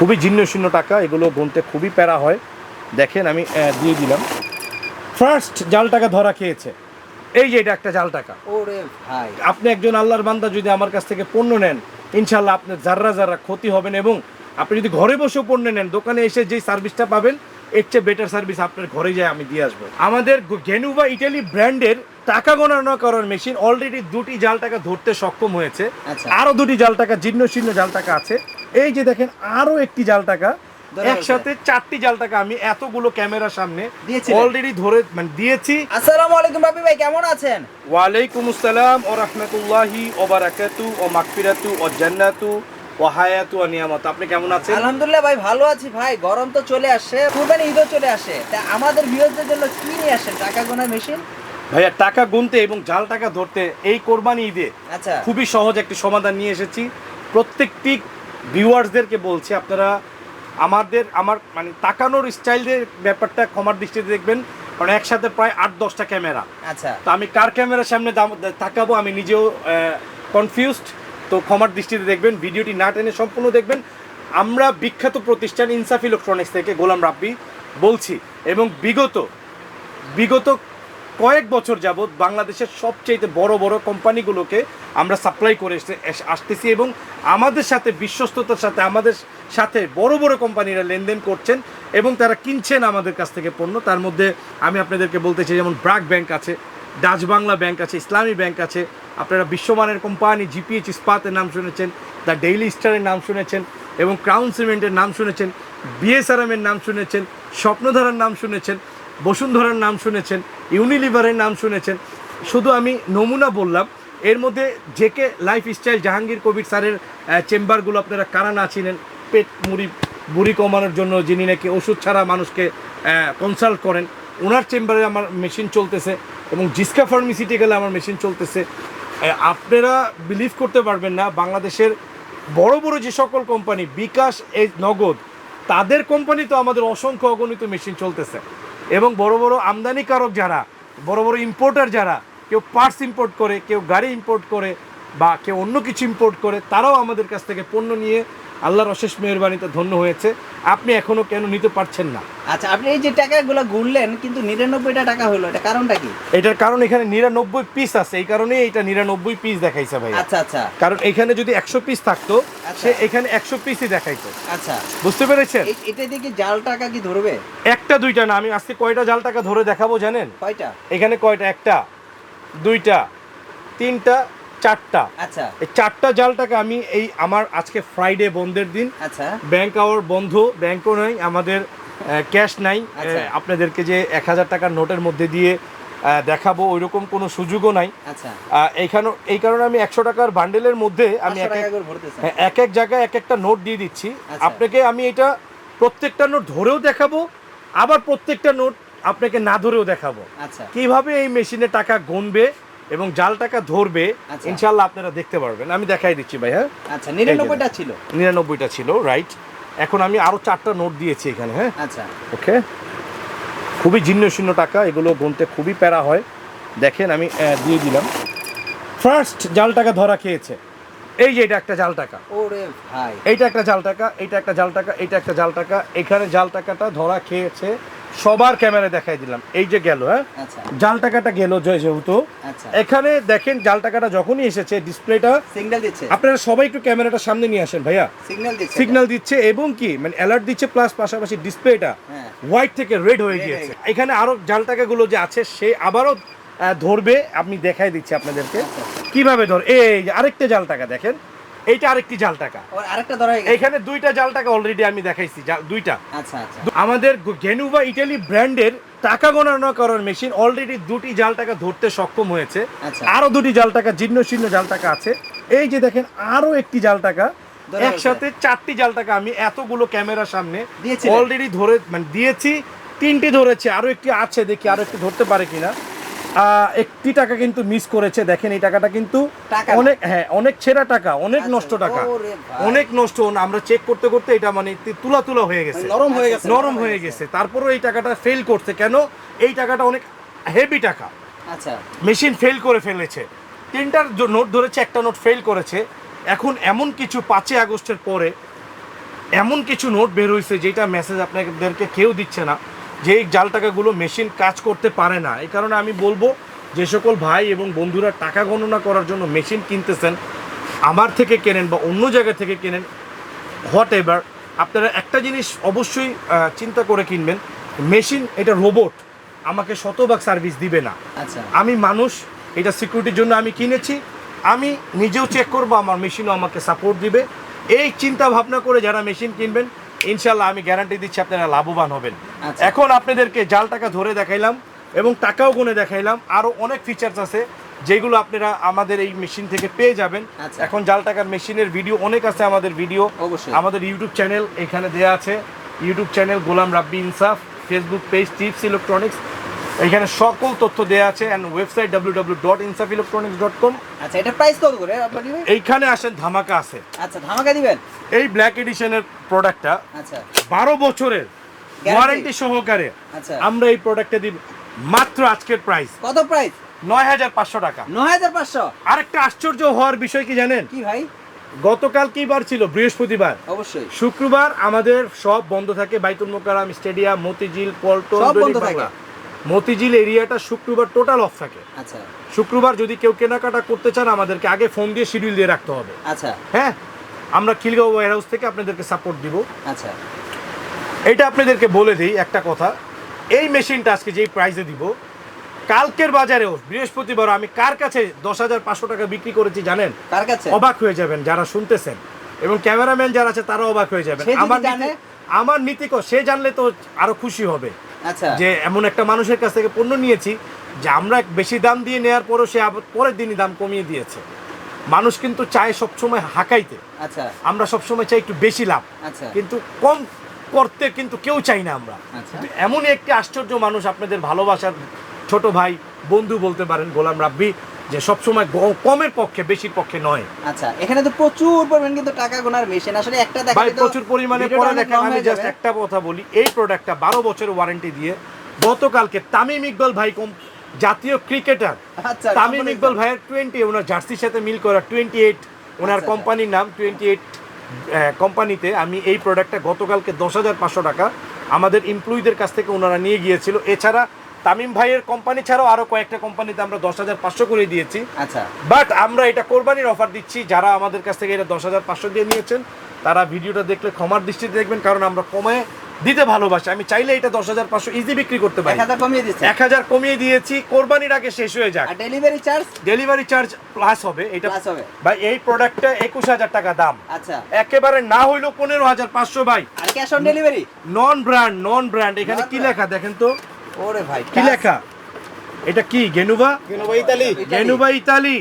খুবই জীর্ণ শীর্ণ টাকা এগুলো গুনতে খুবই প্যারা হয়। দেখেন আমি দিয়ে দিলাম। ফার্স্ট জাল টাকা ধরা খেয়েছে। এই যে এটা একটা জাল টাকা। ওরে ভাই। আপনি একজন আল্লাহর বান্দা যদি আমার কাছ থেকে পণ্য নেন ইনশাল্লাহ আপনার জাররা জাররা ক্ষতি হবেন এবং আপনি যদি ঘরে বসেও পণ্য নেন দোকানে এসে যে সার্ভিসটা পাবেন এর চেয়ে বেটার সার্ভিস আপনার ঘরে যায় আমি দিয়ে আসব। আমাদের গেনুবা ইটালি ব্র্যান্ডের টাকা গণনা করার মেশিন অলরেডি দুটি জাল টাকা ধরতে সক্ষম হয়েছে। আচ্ছা। আরও দুটি জাল টাকা জীর্ণ শীর্ণ জাল টাকা আছে। এই যে দেখেন আরও একটি জাল টাকা। একসাথে চারটি জাল টাকা আমি এতগুলো ক্যামেরার সামনে? অলরেডি ধরে মানে দিয়েছি। আসসালামু আলাইকুম বাপি ভাই কেমন আছেন? ওয়ালাইকুম আসসালাম ও রহমতুল্লাহি ও বারাকাতু ও মাগফিরাতু ও জান্নাতু ও হায়াতু ও নিয়ামত। আপনি কেমন আছেন? আলহামদুলিল্লাহ ভাই ভালো আছি ভাই। গরম তো চলে আসছে কুরবানি ঈদও চলে আসে। তা আমাদের ভিউয়ারদের জন্য কি নিয়ে আসেন? টাকা গোনা মেশিন? ভাইয়া টাকা গুনতে এবং জাল টাকা ধরতে এই কোরবানি ঈদে আচ্ছা। খুবই সহজ একটি সমাধান নিয়ে এসেছি। প্রত্যেকটি ভিউয়ার্সদেরকে বলছি আপনারা আমাদের আমার মানে তাকানোর স্টাইলের ব্যাপারটা ক্ষমার দৃষ্টিতে দেখবেন কারণ একসাথে প্রায় আট দশটা ক্যামেরা। আচ্ছা। তো আমি কার ক্যামেরার সামনে তাকাবো আমি নিজেও কনফিউজড তো ক্ষমার দৃষ্টিতে দেখবেন ভিডিওটি না টেনে সম্পূর্ণ দেখবেন। আমরা বিখ্যাত প্রতিষ্ঠান ইনসাফ ইলেকট্রনিক্স থেকে গোলাম রাব্বি বলছি এবং বিগত বিগত কয়েক বছর যাবৎ বাংলাদেশের সবচেয়ে বড় বড় কোম্পানিগুলোকে আমরা সাপ্লাই করে আসতেছি এবং আমাদের সাথে, বিশ্বস্ততার সাথে, আমাদের সাথে বড় বড় কোম্পানিরা লেনদেন করছেন এবং তারা কিনছেন আমাদের কাছ থেকে পণ্য। তার মধ্যে আমি আপনাদেরকে বলতে চাই, যেমন ব্রাক ব্যাংক আছে, ডাচ বাংলা ব্যাংক আছে, ইসলামী ব্যাংক আছে, আপনারা বিশ্বমানের কোম্পানি জিপিএইচ ইস্পাতের নাম শুনেছেন, দ্য ডেইলি স্টারের নাম শুনেছেন এবং ক্রাউন সিমেন্টের নাম শুনেছেন, বিএসআরএমের নাম শুনেছেন, স্বপ্নধারার নাম শুনেছেন। বসুন্ধরার নাম শুনেছেন ইউনিলিভারের নাম শুনেছেন। শুধু আমি নমুনা বললাম, এর মধ্যে JK life style Jahangir Kabir স্যারের চেম্বারগুলো আপনারা কারা না চিনেন পেট মুড়ি, বুড়ি কমানোর জন্য যিনি নাকি ওষুধ ছাড়া মানুষকে কনসাল্ট করেন, ওনার চেম্বারে আমার মেশিন চলতেছে এবং জিসকা গেলে আমার মেশিন চলতেছে। আপনারা বিলিভ করতে পারবেন না, বাংলাদেশের বড় বড় যে সকল কোম্পানি বিকাশ এই নগদ, তাদের কোম্পানি তো আমাদের অসংখ্য অগণিত মেশিন চলতেছে। এবং বড় বড় আমদানিকারক যারা, বড় বড় ইম্পোর্টার যারা, কেউ পার্টস ইম্পোর্ট করে, কেউ গাড়ি ইম্পোর্ট করে বা কেউ অন্য কিছু ইম্পোর্ট করে, তারাও আমাদের কাছ থেকে পণ্য নিয়ে আল্লাহর অশেষ মেহরবানিতে ধন্য হয়েছে। আপনি এখনও কেন নিতে পারছেন না? আচ্ছা আপনি এই যে টাকাগুলো গুনলেন কিন্তু নিরানব্বইটা টাকা হলো এটা কারণটা কি? এটার কারণ এখানে নিরানব্বই পিস আছে এই কারণে এটা নিরানব্বই পিস দেখাইছে ভাই আচ্ছা আচ্ছা। কারণ এখানে যদি একশো পিস থাকতো আচ্ছা। সে এখানে একশো পিসই দেখাইতো। আচ্ছা। বুঝতে পেরেছেন? এটা দিয়ে কি জাল টাকা কি ধরবে? একটা দুইটা না আমি আজকে কয়টা জাল টাকা ধরে দেখাবো জানেন? কয়টা? এখানে কয়টা? একটা দুইটা তিনটা চারটা। আচ্ছা। এই চারটা জালটাকে আমি এই আমার আজকে ফ্রাইডে বন্ধের দিন। আচ্ছা। ব্যাংক আওয়ার বন্ধ ব্যাংকও নাই আমাদের ক্যাশ নাই। আচ্ছা। আপনাদেরকে যে এক হাজার টাকার নোটের মধ্যে দিয়ে দেখাবো ওইরকম কোনো সুযোগও নাই। আচ্ছা। এইখানে এই কারণে আমি একশো টাকার বান্ডেলের মধ্যে আমি এক এক হ্যাঁ, এক এক জায়গায় এক একটা নোট দিয়ে দিচ্ছি। আচ্ছা। আপনাকে আমি এটা প্রত্যেকটা নোট ধরেও দেখাবো আবার প্রত্যেকটা নোট আপনাকে না ধরেও দেখাবো। আচ্ছা। কীভাবে এই মেশিনে টাকা গুনবে এবং জাল টাকা ধরবে আচ্ছা। ইনশাল্লাহ আপনারা দেখতে পারবেন। আমি দেখাই দিচ্ছি ভাই হ্যাঁ? আচ্ছা নিরানব্বইটা ছিল। নিরানব্বইটা ছিল রাইট এখন আমি আরও চারটা নোট দিয়েছি এখানে হ্যাঁ? আচ্ছা। ওকে খুবই জীর্ণ শীর্ণ টাকা এগুলো গুনতে খুবই প্যারা হয়। দেখেন আমি দিয়ে দিলাম। ফার্স্ট জাল টাকা ধরা খেয়েছে। এই যে এটা একটা জাল টাকা। ওরে ভাই। এইটা একটা জাল টাকা এইটা একটা জাল টাকা এইটা একটা জাল টাকা। এখানে জাল টাকাটা ধরা খেয়েছে সবার ক্যামেরা দেখাই দিলাম। এই যে গেল হ্যাঁ? আচ্ছা। জাল টাকাটা গেল যে- যেহেতু। আচ্ছা। এখানে দেখেন জাল টাকাটা যখনই এসেছে ডিসপ্লেটা সিগন্যাল দিচ্ছে। আপনারা সবাই একটু ক্যামেরাটা সামনে নিয়ে আসেন ভাইয়া। সিগন্যাল দিচ্ছে। সিগন্যাল দিচ্ছে এবং কি মানে অ্যালার্ট দিচ্ছে প্লাস পাশাপাশি ডিসপ্লেটা হ্যাঁ। হোয়াইট থেকে রেড হয়ে গিয়েছে। এখানে আরও জাল টাকাগুলো যে আছে সে আবারও ধরবে। আমি দেখাই দিচ্ছি আপনাদেরকে। আচ্ছা। কীভাবে ধর এই আরেকটা জাল টাকা দেখেন। এইটা আরেকটি জাল টাকা। এখানে দুইটা জাল টাকা অলরেডি আমি দেখাইছি দুইটা। আচ্ছা আচ্ছা। আমাদের গেনুবা ইটালি ব্র্যান্ডের টাকা গণনা করার মেশিন অলরেডি দুটি জাল টাকা ধরতে সক্ষম হয়েছে। আচ্ছা। আরও দুটি জাল টাকা জীর্ণ শীর্ণ জাল টাকা আছে। এই যে দেখেন আরও একটি জাল টাকা। একসাথে চারটি জাল টাকা আমি এতগুলো ক্যামেরার সামনে? অলরেডি ধরে মানে দিয়েছি তিনটি ধরেছে। আরও একটি আছে দেখি আরও একটি ধরতে পারে কিনা। একটি টাকা কিন্তু মিস করেছে। দেখেন এই টাকাটা কিন্তু অনেক হ্যাঁ অনেক ছেঁড়া টাকা অনেক আচ্ছা, নষ্ট টাকা। অনেক নষ্ট আমরা চেক করতে করতে এটা মানে তুলা তুলা হয়ে গেছে। নরম হয়ে গেছে নরম হয়ে গেছে। তারপরেও এই টাকাটা ফেল করছে। কেন? এই টাকাটা অনেক হেভি টাকা। আচ্ছা। মেশিন ফেল করে ফেলেছে। তিনটার নোট ধরেছে একটা নোট ফেল করেছে। এখন এমন কিছু পাঁচই আগস্টের পরে এমন কিছু নোট বের হয়েছে যেটা মেসেজ আপনাদেরকে কেউ দিচ্ছে না। যে এই জাল টাকাগুলো মেশিন কাজ করতে পারে না। এই কারণে আমি বলব যে সকল ভাই এবং বন্ধুরা টাকা গণনা করার জন্য মেশিন কিনতেছেন আমার থেকে কেনেন বা অন্য জায়গা থেকে কেনেন হোয়াট এভার আপনারা একটা জিনিস অবশ্যই চিন্তা করে কিনবেন মেশিন এটা রোবট আমাকে শতভাগ সার্ভিস দিবে না। আচ্ছা। আমি মানুষ এটা সিকিউরিটির জন্য আমি কিনেছি আমি নিজেও চেক করব আমার মেশিনও আমাকে সাপোর্ট দিবে। এই চিন্তা ভাবনা করে যারা মেশিন কিনবেন ইনশাল্লাহ আমি গ্যারান্টি দিচ্ছি আপনারা লাভবান হবেন আচ্ছা। এখন আপনাদেরকে জাল টাকা ধরে দেখাইলাম এবং টাকাও গুনে দেখাইলাম আরও অনেক ফিচার্স আছে যেগুলো আপনারা আমাদের এই মেশিন থেকে পেয়ে যাবেন আচ্ছা। এখন জাল টাকার মেশিনের ভিডিও অনেক আছে আমাদের ভিডিও। আমাদের ইউটিউব চ্যানেল এখানে দেয়া আছে ইউটিউব চ্যানেল গোলাম রাব্বি ইনসাফ ফেসবুক পেজ টিপস ইলেকট্রনিক্স এখানে সকল তথ্য দেয়া আছে and website W W dot Insaf electronics dot com আচ্ছা এটা প্রাইস কত করে? এইখানে আসেন ধামাকা আছে। আচ্ছা ধামাকা দিবেন? এই ব্ল্যাক এডিশনের প্রোডাক্টটা আচ্ছা। বারো বছরের ওয়ারেন্টি সহকারে আচ্ছা। আমরা এই প্রোডাক্টটা দিব মাত্র আজকের প্রাইস কত প্রাইস নয় হাজার পাঁচশো টাকা। নয় হাজার পাঁচশো? আরেকটা আশ্চর্য হওয়ার বিষয় কি জানেন? কি ভাই? গতকাল কি বার ছিল? বৃহস্পতিবার। অবশ্যই। শুক্রবার আমাদের সব বন্ধ থাকে। বাইতুল মোকারাম স্টেডিয়াম মতিঝিল পল্টন সব বন্ধ থাকে। মতিঝিল এরিয়াটা শুক্রবার টোটাল অফ থাকে। আচ্ছা। শুক্রবার যদি কেউ কেনাকাটা করতে চান আমাদেরকে আগে ফোন দিয়ে শিডিউল দিয়ে রাখতে হবে। আচ্ছা। হ্যাঁ? আমরা খিলগাঁও ওয়ার হাউস থেকে আপনাদেরকে সাপোর্ট দিব। আচ্ছা। এটা আপনাদেরকে বলে দিই একটা কথা। এই মেশিনটা আজকে যেই প্রাইসে দিব কালকের বাজারেও বৃহস্পতিবার আমি কার কাছে দশ হাজার পাঁচশো টাকা বিক্রি করেছি জানেন? কার কাছে? অবাক হয়ে যাবেন যারা শুনতেছেন। এবং ক্যামেরাম্যান যারা আছে তারাও অবাক হয়ে যাবেন। আমার? আমার নীতি সে জানলে তো আরও খুশি হবে। যে এমন একটা মানুষের কাছ থেকে পণ্য নিয়েছি যে আমরা বেশি দাম দিয়ে নেওয়ার পরও সে পরের দিনই দাম কমিয়ে দিয়েছে। মানুষ কিন্তু চায় সবসময় হাঁকাইতে। আচ্ছা। আমরা সবসময় চাই একটু বেশি লাভ। আচ্ছা। কিন্তু কম করতে কিন্তু কেউ চাই না আমরা। আচ্ছা। এমনই একটি আশ্চর্য মানুষ আপনাদের ভালোবাসার ছোট ভাই বন্ধু বলতে পারেন গোলাম রাব্বি যে সবসময় কমের পক্ষে বেশির পক্ষে নয়। আচ্ছা এখানে তো প্রচুর পরিমাণ কিন্তু টাকা গোনার মেশিন আসলে একটা ভাই দেখালে তো প্রচুর পরিমাণে দেখেন লং আমি জাস্ট একটা কথা বলি এই প্রোডাক্টটা বারো বছরের ওয়ারেন্টি দিয়ে গতকালকে তামিম ইকবাল ভাই কম জাতীয় ক্রিকেটার আচ্ছা তামিম ইকবাল ভাইয়ের টোয়েন্টি ওনার জার্সির সাথে মিল করা টোয়েন্টি এইট ওনার আচ্ছা, কোম্পানির নাম টোয়েন্টি এইট কোম্পানিতে আমি এই প্রোডাক্টটা গতকালকে দশ হাজার পাঁচশো টাকা আমাদের এমপ্লয়ীদের কাছ থেকে ওনারা নিয়ে গিয়েছিল। এছাড়া তামিম ভাইয়ের কোম্পানি ছাড়াও আরও কয়েকটা কোম্পানিতে আমরা দশ হাজার পাঁচশো করে দিয়েছি। আচ্ছা। বাট আমরা এটা কোরবানির অফার দিচ্ছি যারা আমাদের কাছ থেকে এটা দশ হাজার পাঁচশো দিয়ে নিয়েছেন তারা ভিডিওটা দেখলে ক্ষমার দৃষ্টিতে দেখবেন কারণ আমরা কমায় দিতে ভালোবাসি। আমি চাইলে এটা দশ হাজার পাঁচশো ইজি বিক্রি করতে পারি। এক হাজার কমিয়ে দিয়েছি কোরবানির আগে শেষ হয়ে যাক। Delivery charge delivery charge plus হবে এটা প্লাস হবে। ভাই এই প্রোডাক্টটা একুশ হাজার টাকা দাম। আচ্ছা। একেবারে না হইলেও পনেরো হাজার পাঁচশো ভাই। আর cash on delivery non brand non brand এখানে কি লেখা দেখেন তো। ওরে ভাই কি লেখা? এটা কি গেনুবা? গেনোভা ইতালি। গেনুবা ইতালি।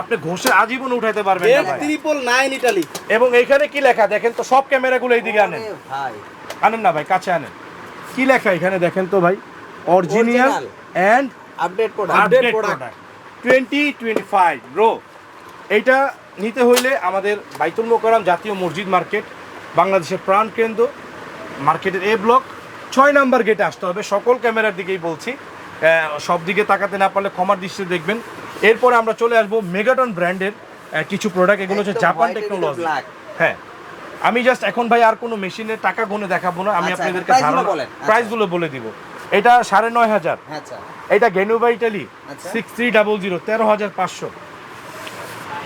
আপনি ঘষে আজীবন উঠাইতে পারবেন না ভাই। Triple nine Italy. এবং এইখানে কি লেখা? দেখেন তো সব ক্যামেরাগুলো এইদিকে আনেন। ভাই। আনেন না ভাই কাছে আনেন। কি লেখা এখানে দেখেন তো ভাই? Original. And update product update product twenty twenty five rho এইটা নিতে হইলে আমাদের বাইতুল মোকারম জাতীয় মসজিদ মার্কেট বাংলাদেশের প্রাণ কেন্দ্র মার্কেটের এ ব্লক ছয় নাম্বার গেটে আসতে হবে। সকল ক্যামেরার দিকেই বলছি। সব দিকে তাকাতে না পারলে ক্ষমার দৃষ্টিতে দেখবেন। এরপরে আমরা চলে আসব মেগাটন ব্র্যান্ডের কিছু প্রোডাক্ট এগুলো হচ্ছে জাপান টেকনোলজি হ্যাঁ। আমি জাস্ট এখন ভাই আর কোনো মেশিনের টাকা গুনে দেখাবো না। আমি আচ্ছা, আপনাদেরকে price গুলো ধারণা বলেন। আচ্ছা। প্রাইসগুলো বলে দিব। এটা সাড়ে নয় হাজার। আচ্ছা। এটা গেনুবা Italy. Six three double zero তেরো হাজার পাঁচশো।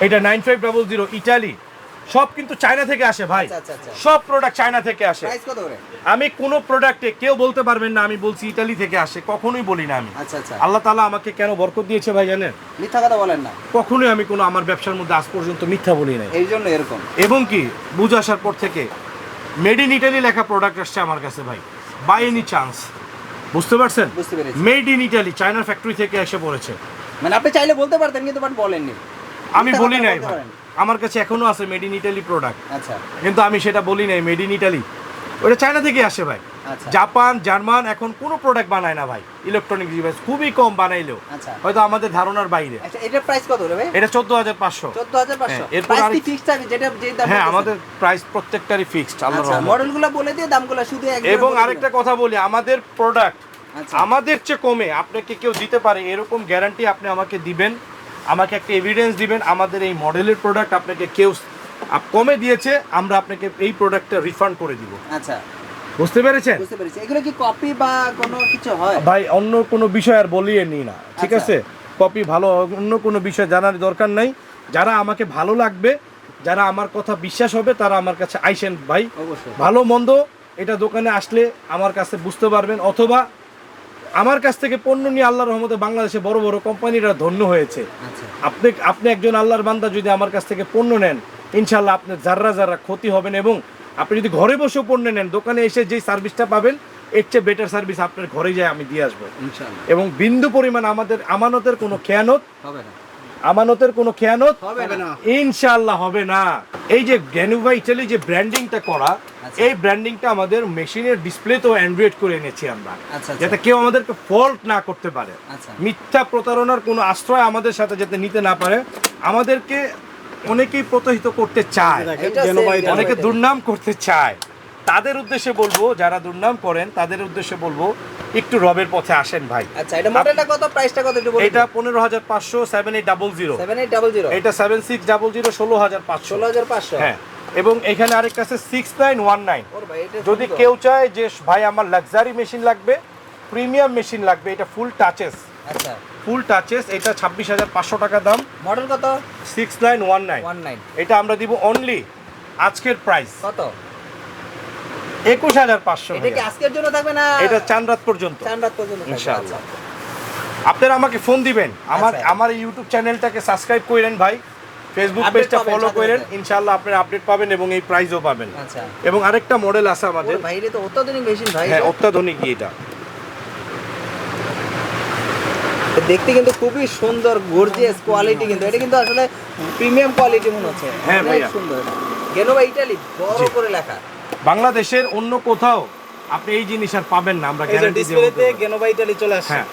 এটা nine five double zero Italy সব কিন্তু চায়না থেকে আসে ভাই। আচ্ছা, আচ্ছা, আচ্ছা। সব প্রোডাক্ট চায়না থেকে আসে। আমি কোনো প্রোডাক্টে কেউ বলতে পারবেন না আমি বলছি ইটালি থেকে আসে কখনোই বলি না আমি। আল্লাহ তালা আমাকে কেন বরকত দিয়েছে ভাই জানেন? মিথ্যা কথা বলেন না। কখনোই আমি কোনো আমার ব্যবসার মধ্যে আজ পর্যন্ত মিথ্যা বলি নাই। এই জন্য এরকম। এবং কি বুঝে আসার পর থেকে মেড ইন ইটালি লেখা প্রোডাক্ট আসছে আমার কাছে ভাই। বাই এনি চান্স বুঝতে পারছেন? মেড ইন ইটালি চায়নার ফ্যাক্টরি থেকে এসে পড়েছে। মানে আপনি চাইলে বলতে পারতেন কিন্তু বাট বলেননি। আমি বলি নাই ভাই। আমার কাছে এখনও আছে মেড ইন ইটালি প্রোডাক্ট আচ্ছা। কিন্তু আমি সেটা বলি নাই মেড ইন ইটালি ওটা চায়না থেকে আসে ভাই। আচ্ছা। জাপান জার্মান এখন কোনো প্রোডাক্ট বানায় না ভাই। ইলেকট্রনিক ডিভাইস খুবই কম বানাইলেও। আচ্ছা। হয়তো আমাদের ধারণার বাইরে। আচ্ছা এটার প্রাইস কত রে ভাই? এটা চোদ্দ হাজার পাঁচশো। চোদ্দ হাজার পাঁচশো। হ্যাঁ, এরপর প্রাইস ফিক্সড থাকবে যেটা যে দাম হ্যাঁ আমাদের প্রাইস প্রত্যেকটারই ফিক্সড আল্লাহ আচ্ছা মডেলগুলো বলে দিয়ে দামগুলো শুধু একবার এবং আরেকটা কথা বলি আমাদের প্রোডাক্ট আচ্ছা। আমাদের চেয়ে কমে আপনাকে কেউ দিতে পারে এরকম গ্যারান্টি আপনি আমাকে দিবেন। আমাকে একটা এভিডেন্স দিবেন আমাদের এই মডেলের প্রোডাক্ট আপনাকে কেউ কমে দিয়েছে আমরা আপনাকে এই প্রোডাক্টটা রিফান্ড করে দিব। আচ্ছা। বুঝতে পেরেছেন? বুঝতে পেরেছি। এগুলো কি কপি বা কোনো কিছু হয়? ভাই অন্য কোনো বিষয় আর বলিয়ে নিই না ঠিক আচ্ছা। আছে? কপি ভালো অন্য কোনো বিষয় জানার দরকার নাই। যারা আমাকে ভালো লাগবে যারা আমার কথা বিশ্বাস হবে তারা আমার কাছে আইসেন ভাই। ভালো মন্দ এটা দোকানে আসলে আমার কাছে বুঝতে পারবেন অথবা আমার কাছ থেকে পণ্য নিয়ে আল্লাহ রহমতে বাংলাদেশে বড় বড় কোম্পানিরা ধন্য হয়েছে। আচ্ছা। আপনি আপনি একজন আল্লাহর বান্দা যদি আমার কাছ থেকে পণ্য নেন ইনশাল্লাহ আপনার যাররা যারা ক্ষতি হবেন এবং আপনি যদি ঘরে বসেও পণ্য নেন দোকানে এসে যেই সার্ভিসটা পাবেন এর চেয়ে বেটার সার্ভিস আপনার ঘরে যায় আমি দিয়ে আসব। এবং বিন্দু পরিমাণ আমাদের আমানতের কোনো খেয়ানত হবে না। আমানতের কোনো খেয়ানত? হবে না। ইনশাআল্লাহ হবে না। এই যে গ্যানুভা ইটালি যে ব্র্যান্ডিংটা করা আচ্ছা। এই ব্র্যান্ডিংটা আমাদের মেশিনের ডিসপ্লেতেও অ্যান্ড্রয়েড করে এনেছি আমরা। আচ্ছা যাতে কেউ আমাদেরকে ফল্ট না করতে পারে। আচ্ছা। মিথ্যা প্রতারণার কোনো আশ্রয় আমাদের সাথে যাতে নিতে না পারে আমাদেরকে অনেকেই প্রতারিত করতে চায়। অনেকে দুর্নাম করতে চায়। তাদের উদ্দেশ্যে বলব যারা দুর্নাম করেন তাদের উদ্দেশ্যে বলব একটু রবের পথে আসেন ভাই। আচ্ছা এটা মডেলটা কত প্রাইসটা কত একটু বলুন হ্যাঁ এবং এখানে আরেকটা আছে এটা যদি কেউ চায় যে ভাই আমার লাক্সারি মেশিন লাগবে প্রিমিয়াম মেশিন লাগবে এটা ফুল টাচেস আচ্ছা। ফুল টাচেস এটা ছাব্বিশ হাজার পাঁচশো টাকা দাম। মডেল কত? Six nine one nine one nine এটা আমরা দিব অনলি আজকের প্রাইস কত? একুশ হাজার পাঁচশো আজকের জন্য থাকবে না এটা চান রাত পর্যন্ত পর্যন্ত ইনশাআল্লাহ। আচ্ছা। আপনারা আমাকে ফোন দিবেন। আমার আচ্ছা। আমার ইউটিউব চ্যানেলটাকে সাবস্ক্রাইব করেন ভাই। ফেসবুক পেজটা ফলো করেন। ইনশাআল্লাহ আপনারা আপডেট পাবেন এবং এই প্রাইজও পাবেন। আচ্ছা। এবং আরেকটা মডেল আছে আমাদের। ভাই এটা তো অত্যাধুনিক মেশিন ভাই। হ্যাঁ অত্যাধুনিক এটা। দেখতে কিন্তু খুবই সুন্দর গর্জিয়াস কোয়ালিটি কিন্তু। এটা কিন্তু আসলে প্রিমিয়াম কোয়ালিটি মনে হচ্ছে। হ্যাঁ ভাইয়া। সুন্দর। গেনোভা ইটালি বড় করে লেখা। বাংলাদেশের অন্য কোথাও আপনি এই জিনিস আর পাবেন না আমরা গ্যারান্টি ডিসপ্লেতে গেনোভা চলে আসছে। হ্যাঁ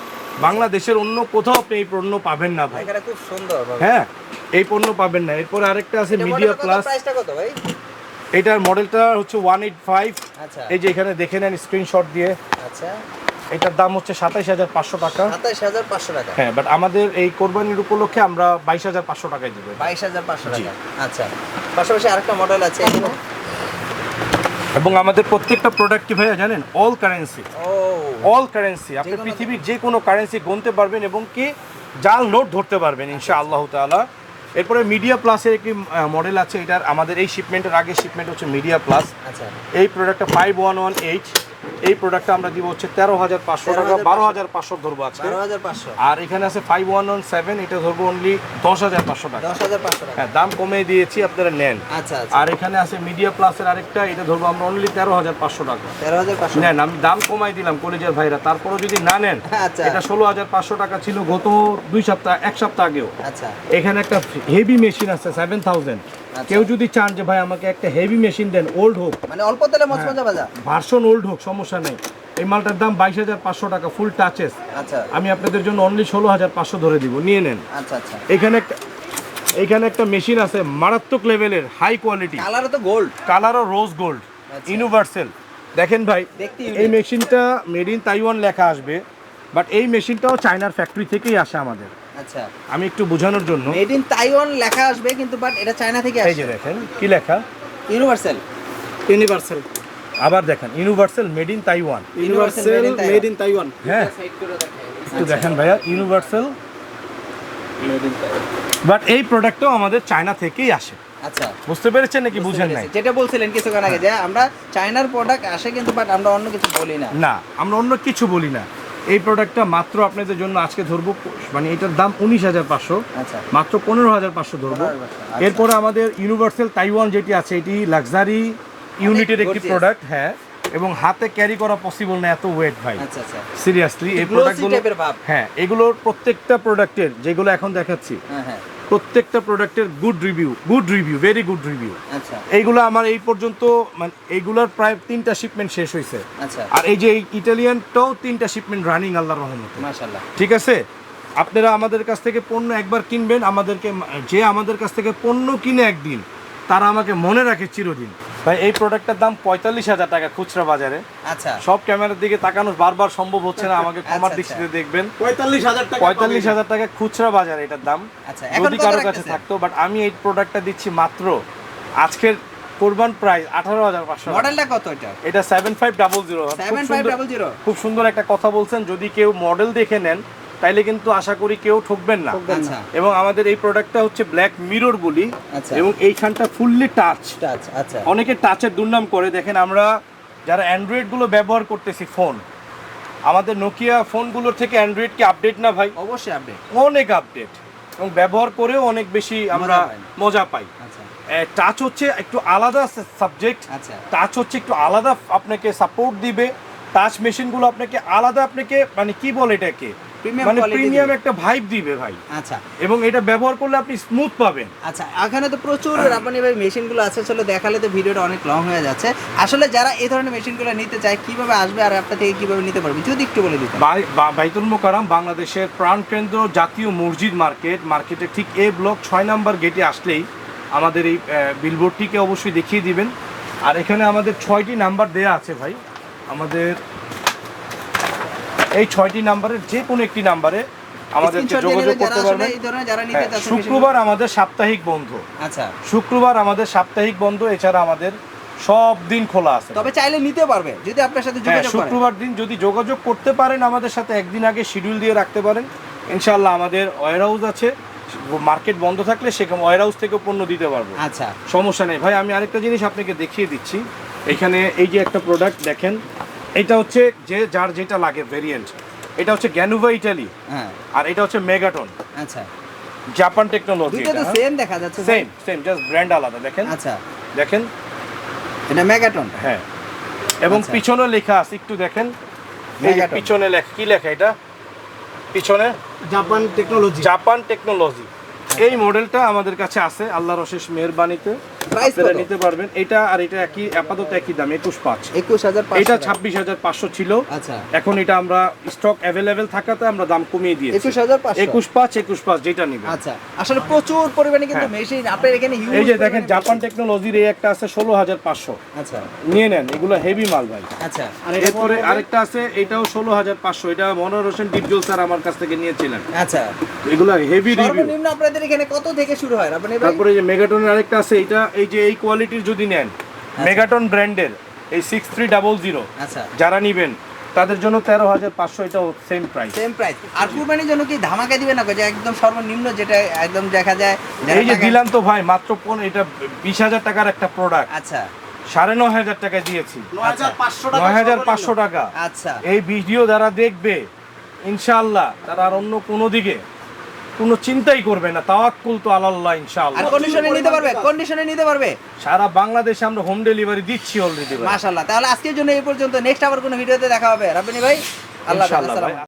বাংলাদেশের অন্য কোথাও আপনি এই পণ্য পাবেন না ভাই। এখানে খুব সুন্দর। হ্যাঁ এই পণ্য পাবেন না। এরপরে আরেকটা আছে মিডিয়া প্লাস প্রাইসটা কত? ভাই? এটার মডেলটা হচ্ছে ওয়ান এইট ফাইভ আচ্ছা। এই যে এখানে দেখে নেন স্ক্রিনশট দিয়ে। আচ্ছা। এটার দাম হচ্ছে সাতাইশ হাজার পাঁচশো টাকা। সাতাইশ হাজার পাঁচশো টাকা। হ্যাঁ বাট আমাদের এই কোরবানির উপলক্ষে আমরা বাইশ হাজার পাঁচশো টাকায় দিব। এটা। বাইশ হাজার পাঁচশো টাকা। আচ্ছা। পাশাপাশি আরেকটা মডেল আছে এবং আমাদের প্রত্যেকটা প্রোডাক্ট কি ভাইয়া জানেন? অল কারেন্সি ও অল কারেন্সি আপনি পৃথিবীর যে কোনো কারেন্সি গুনতে পারবেন এবং কি জাল নোট ধরতে পারবেন ইনশা আল্লাহ তালা এরপরে মিডিয়া প্লাসের একটি মডেল আছে। এটার আমাদের এই শিপমেন্টের আগে শিপমেন্ট হচ্ছে মিডিয়া প্লাস আচ্ছা। এই প্রোডাক্টটা ফাইভ ওয়ান ওয়ান এইট এই প্রোডাক্টটা আমরা দিব হচ্ছে তেরো হাজার পাঁচশো টাকা 13,500 বারো হাজার পাঁচশো ধরবো আজকে। আর এখানে আছে ফাইভ ওয়ান ওয়ান সেভেন এটা ধরবো অনলি দশ হাজার পাঁচশো টাকা। দশ হাজার পাঁচশো টাকা। হ্যাঁ দাম কমে দিয়েছি আপনারা নেন। আচ্ছা আচ্ছা। আর এখানে আছে মিডিয়া প্লাসের আরেকটা এটা ধরবো আমরা অনলি তেরো হাজার পাঁচশো টাকা। তেরো হাজার পাঁচশো। নেন আমি দাম কমাই দিলাম কলেজের ভাইরা তারপরও যদি না নেন আচ্ছা। এটা ষোলো হাজার পাঁচশো টাকা ছিল গত দুই সপ্তাহ এক সপ্তাহ আগেও। আচ্ছা। এখানে একটা হেভি মেশিন আছে সেভেন থাউজেন্ড। কেউ যদি চান যে ভাই আমাকে একটা হেভি মেশিন দেন ওল্ড হোক। মানে অল্প তেলে মচমচা ভাজা? ভার্সন ওল্ড হোক সমস্যা নেই। এই মালটার দাম বাইশ হাজার পাঁচশো টাকা ফুল টাচেস আচ্ছা। আমি আপনাদের জন্য অনলি ষোলো হাজার পাঁচশো ধরে দিব নিয়ে নেন। আচ্ছা আচ্ছা। এখানে একটা এখানে একটা মেশিন আছে মারাত্মক লেভেলের হাই কোয়ালিটি কালারও তো গোল্ড কালারও রোজ গোল্ড আচ্ছা। ইউনিভার্সাল দেখেন ভাই এই মেশিনটা মেড ইন তাইওয়ান লেখা আসবে বাট এই মেশিনটাও চায়নার ফ্যাক্টরি থেকেই আসে আমাদের। আচ্ছা। আমি একটু বোঝানোর জন্য। মেড ইন তাইওয়ান লেখা আসবে কিন্তু বাট এটা চায়না থেকে এই যে দেখেন কি লেখা? ইউনিভার্সাল ইউনিভার্সাল আবার দেখেন universal made in Taiwan universal made in Taiwan. Made in Taiwan হ্যাঁ একটু দেখেন ভাইয়া ইউনিভার্সাল বাট এই প্রোডাক্টও আমাদের চায়না থেকেই আসে। আচ্ছা। বুঝতে পেরেছেন নাকি বুঝেন নাই? যেটা বলছিলেন কিছুক্ষণ আগে যে আমরা চায়নার প্রোডাক্ট আসে কিন্তু বাট আমরা অন্য কিছু বলি না। না আমরা অন্য কিছু বলি না। এই প্রোডাক্টটা মাত্র আপনাদের জন্য আজকে ধরবো মানে এটার দাম উনিশ হাজার পাঁচশো আচ্ছা। মাত্র পনেরো হাজার পাঁচশো ধরবো। 15,500 আচ্ছা। এরপরে আমাদের ইউনিভার্সাল তাইওয়ান যেটি আছে এটি লাক্সারি ইউনিটের একটি প্রোডাক্ট হ্যাঁ এবং হাতে ক্যারি করা পসিবল না এত ওয়েট ভাই। আচ্ছা আচ্ছা। সিরিয়াসলি এই প্রোডাক্টগুলো। হ্যাঁ এগুলোর প্রত্যেকটা প্রোডাক্টের যেগুলো এখন দেখাচ্ছি হ্যাঁ হ্যাঁ। প্রত্যেকটা প্রোডাক্টের good review good review very good review আচ্ছা। এইগুলো আমার এই পর্যন্ত মানে এইগুলোর প্রায় তিনটা শিপমেন্ট শেষ হয়েছে আচ্ছা। আর এই যে ইটালিয়ানটাও তিনটা শিপমেন্ট রানিং আল্লাহর রহমতে। ঠিক আছে? আপনারা আমাদের কাছ থেকে পণ্য একবার কিনবেন আমাদেরকে যে আমাদের কাছ থেকে পণ্য কিনে একদিন তারা আমাকে মনে রাখে চিরদিন। ভাই এই প্রোডাক্টটার দাম পঁয়তাল্লিশ হাজার টাকা খুচরা বাজারে। আচ্ছা। সব ক্যামেরার দিকে তাকানো বারবার সম্ভব হচ্ছে না আমাকে ক্ষমার আচ্ছা, দৃষ্টিতে দেখবেন। পঁয়তাল্লিশ হাজার টাকা পঁয়তাল্লিশ হাজার টাকা খুচরা বাজারে এটার দাম। আচ্ছা, যদি কারও কাছে থাকতো বাট আমি এই প্রোডাক্টটা দিচ্ছি মাত্র আজকের কোরবান প্রাইস আঠারো হাজার পাঁচশো মডেলটা কত এটা? এটা সেভেন ফাইভ ডাবল জিরো খুব সুন্দর একটা কথা বলছেন। যদি কেউ মডেল দেখে নেন তাইলে কিন্তু আশা করি কেউ ঠকবেন না। আচ্ছা। এবং আমাদের এই প্রোডাক্টটা হচ্ছে ব্ল্যাক মিরর বলি। আচ্ছা। এবং এইখানটা ফুললি টাচ। টাচ আচ্ছা। অনেকে টাচের দুর্নাম করে। দেখেন আমরা যারা অ্যান্ড্রয়েডগুলো ব্যবহার করতেছি ফোন আমাদের নোকিয়া ফোনগুলোর থেকে অ্যান্ড্রয়েড কি আপডেট না ভাই? অবশ্যই আপডেট। অনেক আপডেট। এবং ব্যবহার করেও অনেক বেশি আমরা মজা পাই। আচ্ছা। টাচ হচ্ছে একটু আলাদা সাবজেক্ট। টাচ হচ্ছে একটু আলাদা আপনাকে সাপোর্ট দিবে। টাচ মেশিনগুলো আপনাকে আলাদা আপনাকে মানে কি বলে এটাকে? মানে প্রিমিয়াম। একটা ভাইব দিবে ভাই। আচ্ছা। এবং এটা ব্যবহার করলে আপনি স্মুথ পাবেন। আচ্ছা এখানে তো প্রচুর রাপানি ভাই মেশিনগুলো আছে আসলে দেখালে তো ভিডিওটা অনেক লং হয়ে যাচ্ছে। আসলে যারা এই ধরনের মেশিনগুলো নিতে চায় কীভাবে আসবে আর আপনার থেকে কীভাবে নিতে পারবে? যদি একটু বলে বাই- বাইতুল মোকারাম বাংলাদেশের প্রাণকেন্দ্র জাতীয় মসজিদ মার্কেট। মার্কেটের ঠিক এ ব্লক ছয় নাম্বার গেটে আসলেই আমাদের এই বিলবোর্ডটিকে অবশ্যই দেখিয়ে দিবেন। আর এখানে আমাদের ছয়টি নাম্বার দেয়া আছে ভাই। আমাদের এই ছয়টি নাম্বারের যে কোনো একটি নাম্বারে আমাদেরকে যোগাযোগ করতে পারবেন। হ্যাঁ, শুক্রবার আমাদের সাপ্তাহিক বন্ধ। আচ্ছা। শুক্রবার আমাদের সাপ্তাহিক বন্ধ এছাড়া আমাদের সব দিন খোলা আছে। তবে চাইলে নিতে পারবে যদি আপনার সাথে হ্যাঁ যোগাযোগ করে শুক্রবার দিন যদি যোগাযোগ করতে পারেন আমাদের সাথে একদিন আগে শিডিউল দিয়ে রাখতে পারেন। ইনশাল্লাহ আমাদের ওয়ার হাউস আছে মার্কেট বন্ধ থাকলে সেখানে ওয়ার হাউস থেকে পণ্য দিতে পারব। আচ্ছা। সমস্যা নেই। ভাই আমি আরেকটা জিনিস আপনাকে দেখিয়ে দিচ্ছি। এখানে এই যে একটা প্রোডাক্ট দেখেন এটা হচ্ছে যে যার যেটা লাগে ভেরিয়েন্ট এটা হচ্ছে গ্যানুভা ইটালি হ্যাঁ। আর এটা হচ্ছে মেগাটন আচ্ছা। জাপান টেকনোলজি দুটো তো সেম দেখা যাচ্ছে। সেম সেম জাস্ট ব্র্যান্ড আলাদা দেখেন। আচ্ছা। দেখেন। এটা মেগাটন হ্যাঁ। এবং আচ্ছা। পিছনে লেখা আছে একটু দেখেন। পিছনে লেখা কি লেখা এটা? পিছনে? জাপান টেকনোলজি জাপান টেকনোলজি এই মডেলটা আমাদের কাছে আছে আল্লাহর অশেষ মেহেরবানিতে। আপনারা কত? নিতে পারবেন। এটা আর এটা একই আপাতত একই দাম একুশ পাঁচ। একুশ এটা ছাব্বিশ হাজার পাঁচশো ছিল। আচ্ছা। এখন এটা আমরা স্টক অ্যাভেলেবেল থাকাতে আমরা দাম কমিয়ে দিয়েছি। একুশ হাজার পাঁচশো। একুশ পাঁচ একুশ পাঁচ যেটা নিবেন। আচ্ছা। আসলে প্রচুর পরিমাণে কিন্তু হ্যাঁ। মেশিন আপনার এখানে huge এই যে দেখেন জাপান টেকনোলজির এই একটা আছে ষোলো হাজার পাঁচশো। আচ্ছা। নিয়ে নেন এগুলো হেভি মাল ভাই। আচ্ছা। আর এরপরে আরেকটা আছে এটাও ষোলো হাজার পাঁচশো। এটা মনোহর হোসেন ডিপজল স্যার আমার কাছ থেকে নিয়েছিলেন। আচ্ছা। এগুলো হেভি রিভিউ সর্বনিম্ন আপনাদের এখানে কত থেকে শুরু হয়? আপনি তারপরে যে মেগাটনের আরেকটা আছে এটা এই যে এই কোয়ালিটির যদি নেন মেগাটন ব্র্যান্ডের এই সিক্স থ্রি ডাবল জিরো আচ্ছা। যারা নিবেন তাদের জন্য তেরো হাজার পাঁচশো এটাও সেম প্রাইস সেম প্রাইস আর কুরবানির জন্য কি ধামাকা দিবে না যে একদম সর্বনিম্ন যেটা একদম দেখা যায় এই যে দিলাম তো ভাই মাত্র পনেরো এটা বিশ হাজার টাকার একটা প্রোডাক্ট আচ্ছা। সাড়ে নয় হাজার টাকা দিয়েছি। নয় হাজার পাঁচশো টাকা নয় হাজার পাঁচশো টাকা। আচ্ছা। এই ভিডিও যারা দেখবে ইনশাআল্লাহ তারা আর অন্য কোনো দিকে কোনো চিন্তাই করবে না। তাওয়াক্কুল তো আল্লাহ আর ইনশাআল্লাহ কন্ডিশনে নিতে পারবে কন্ডিশনে নিতে পারবে। সারা বাংলাদেশে আমরা হোম ডেলিভারি দিচ্ছি অলরেডি মাশাআল্লাহ তাহলে আজকের জন্য এই পর্যন্ত। নেক্সট আবার কোনো ভিডিওতে দেখা হবে। রাব্বিনী ভাই আল্লাহ